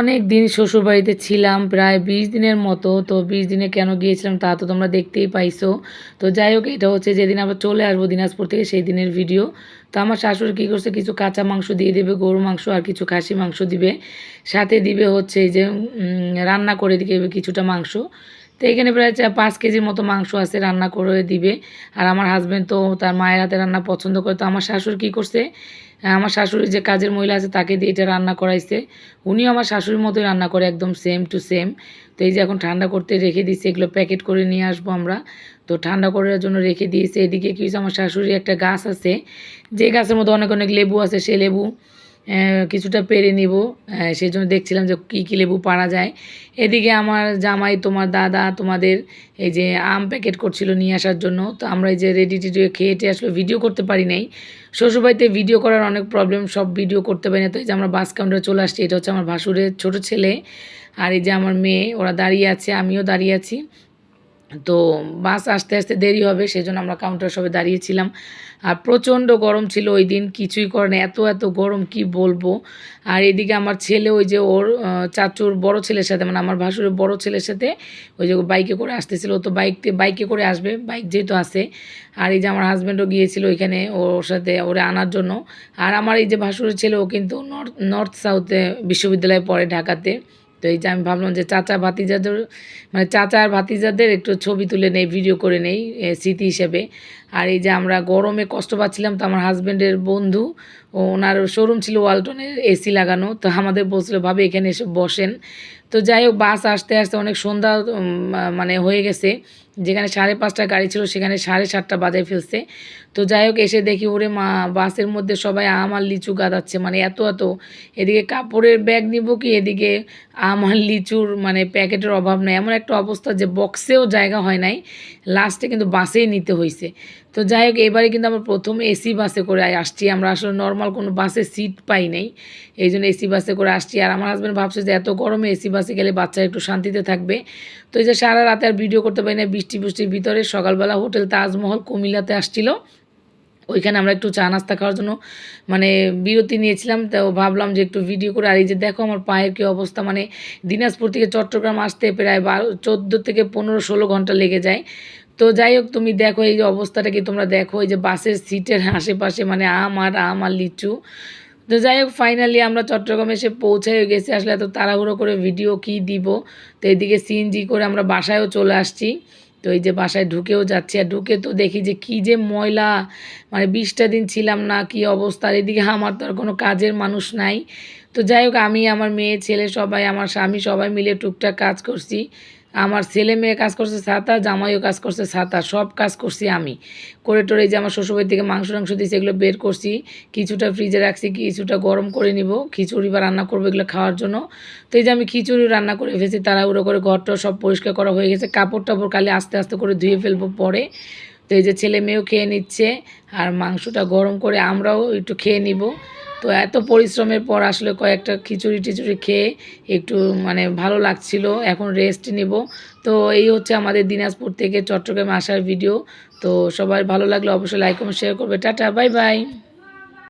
অনেক দিন শ্বশুরবাড়িতে ছিলাম, প্রায় বিশ দিনের মতো। তো বিশ দিনে কেন গিয়েছিলাম তা তো তোমরা দেখতেই পাইছো। তো যাই হোক, এটা হচ্ছে যেদিন আবার চলে আসব দিনাজপুর থেকে সেই দিনের ভিডিও। তো আমার শাশুড়ি কী করছে, কিছু কাঁচা মাংস দিয়ে দেবে গরু মাংস আর কিছু খাসি মাংস দিবে। সাথে দিবে হচ্ছে যে রান্না করে দিবে কিছুটা মাংস। তো এখানে প্রায় পাঁচ কেজির মতো মাংস আছে, রান্না করে দিবে। আর আমার হাজব্যান্ড তো তার মায়ের হাতে রান্না পছন্দ করে, তো আমার শাশুড়ি কী করছে? আমার শাশুড়ি যে কাজের মহিলা আছে, তাকে দিয়ে এটা রান্না করাইছে। উনিও আমার শাশুড়ির মতোই রান্না করে, একদম সেম টু সেম তো এই যে এখন ঠান্ডা করতে রেখে দিয়েছে, এগুলো প্যাকেট করে নিয়ে আসব আমরা। তো ঠান্ডা করার জন্য রেখে দিয়েছে। এদিকে কি আমার শাশুড়ি একটা গাছ আছে, যে গাছের মধ্যে অনেক অনেক লেবু আছে, সে লেবু কিছুটা পেরে নিব। সেই জন্য দেখছিলাম যে কী কী লেবু পারা যায়। এদিকে আমার জামাই, তোমার দাদা, তোমাদের এই যে আম প্যাকেট করছিল নিয়ে আসার জন্য। তো আমরা এই যে রেডি টেডি খেয়ে আসলে ভিডিও করতে পারি নাই। শ্বশুরবাড়িতে ভিডিও করার অনেক প্রবলেম সব ভিডিও করতে পারি না। তো এই যে আমরা বাস কাউন্টারে চলে আসছি, এটা হচ্ছে আমার ভাসুরের ছোট ছেলে। আর এই যে আমার মেয়ে, ওরা দাঁড়িয়ে আছে, আমিও দাঁড়িয়ে আছি। তো বাস আসতে আসতে দেরি হবে সেই জন্য আমরা কাউন্টার সবে দাঁড়িয়েছিলাম। আর প্রচণ্ড গরম ছিল ওই দিন, কিছুই করে না এত এত গরম, কি বলব? আর এদিকে আমার ছেলে ওই যে ওর চাচুর বড় ছেলের সাথে মানে আমার ভাসুরের বড় ছেলের সাথে ওই যে বাইকে করে আসতেছিল। তো বাইক বাইকে করে আসবে বাইক যেহেতু আসে আর এই যে আমার হাজব্যান্ডও গিয়েছিল ওইখানে ওর সাথে, ওরে আনার জন্য। আর আমার এই যে ভাসুরের ছেলে, ও কিন্তু নর্থ নর্থ সাউথে বিশ্ববিদ্যালয়ে পড়ে ঢাকাতে। তো এই যে আমি ভাবলাম যে চাচা ভাতিজাদের মানে চাচা আর ভাতিজাদের একটু ছবি তুলে নেই ভিডিও করে নেই স্মৃতি হিসেবে। আর এই যে আমরা গরমে কষ্ট পাচ্ছিলাম, তো আমার হাজব্যান্ডের বন্ধু ওনার শোরুম ছিল ওয়ালটনের এসি লাগানো, তো আমাদের বলছিল, ভাবে, এখানে এসে বসেন। তো যাই হোক বাস আসতে আসতে অনেক সন্ধ্যা মানে হয়ে গেছে। যেখানে সাড়ে পাঁচটা গাড়ি ছিল, সেখানে সাড়ে সাতটা বাজায় ফেলছে। তো যাই হোক, এসে দেখি, ওরে মা, বাসের মধ্যে সবাই আম আর লিচু গাদাচ্ছে। মানে এত এত। এদিকে কাপড়ের ব্যাগ নিব কি, এদিকে আম আর লিচুর মানে প্যাকেটের অভাব নেই। এমন একটা অবস্থা যে বক্সেও জায়গা হয় নাই। লাস্টে কিন্তু বাসেই নিতে হয়েছে তো যাই হোক এবারে কিন্তু আমরা প্রথম এসি বাসে করে আসছি। আমরা আসলে নর্মাল কোনো বাসে সিট পাই নাই। এই জন্য এসি বাসে করে আসছি। আর আমার হাজব্যান্ড ভাবছে যে এত গরমে এসি বাসে গেলে বাচ্চা একটু শান্তিতে থাকবে। তো এই যে সারা রাতে আর ভিডিও করতে পারি না, বৃষ্টি বৃষ্টির ভিতরে সকালবেলা হোটেল তাজমহল কুমিল্লাতে আসছিল। ওইখানে আমরা একটু চা নাস্তা খাওয়ার জন্য মানে বিরতি নিয়েছিলাম। তো ভাবলাম যে একটু ভিডিও করে, আর এই যে দেখো আমার পায়ের কী অবস্থা মানে দিনাজপুর থেকে চট্টগ্রাম আসতে প্রায় বারো, চোদ্দ থেকে পনেরো, ষোলো ঘণ্টা লেগে যায়। তো যাই হোক, তুমি দেখো এই যে অবস্থাটা কি, তোমরা দেখো এই যে বাসের সিটের আশেপাশে মানে আম আর আম আর লিচু। তো যাই হোক ফাইনালি আমরা চট্টগ্রাম এসে পৌঁছায় গেছি। আসলে এত তাড়াহুড়ো করে ভিডিও কি দিব? তো এইদিকে সিএনজি করে আমরা বাসায়ও চলে আসছি। তো এই যে বাসায় ঢুকেও যাচ্ছি, আর ঢুকে তো দেখি যে কি যে ময়লা। মানে বিশটা দিন ছিলাম না, কি অবস্থা। এদিকে আমার তো আর কোনো কাজের মানুষ নাই। তো যাই হোক, আমি, আমার মেয়ে, ছেলে সবাই, আমার স্বামী সবাই মিলে টুকটাক কাজ করছি। আমার ছেলে মেয়ে কাজ করছে ছাতা, জামাইও কাজ করছে ছাতা, সব কাজ করছি আমি। করে টোরে যে আমার শ্বশুরবাড়ি থেকে মাংস টাংস দিয়েছি, এগুলো বের করছি, কিছুটা ফ্রিজে রাখছি, কিছুটা গরম করে নিব, খিচুড়ি বা রান্না করব এগুলো খাওয়ার জন্য। তো এই যে আমি খিচুড়ি রান্না করে ফেলছি, তাড়াহুড়ো করে ঘরটা সব পরিষ্কার করা হয়ে গেছে কাপড় টাপড় কালে আস্তে আস্তে করে ধুয়ে ফেলব পরে। তো এই যে ছেলে মেয়েও খেয়ে নিচ্ছে, আর মাংসটা গরম করে আমরাও একটু খেয়ে নিব। তো এত পরিশ্রমের পর আসলে কয়েকটা খিচুড়ি টিচুড়ি খেয়ে একটু মানে ভালো লাগছিল, এখন রেস্ট নিব। তো এই হচ্ছে আমাদের দিনাজপুর থেকে চট্টগ্রামে আসার ভিডিও তো সবাই ভালো লাগলে অবশ্যই লাইক কমেন্ট শেয়ার করবে। Tata bye bye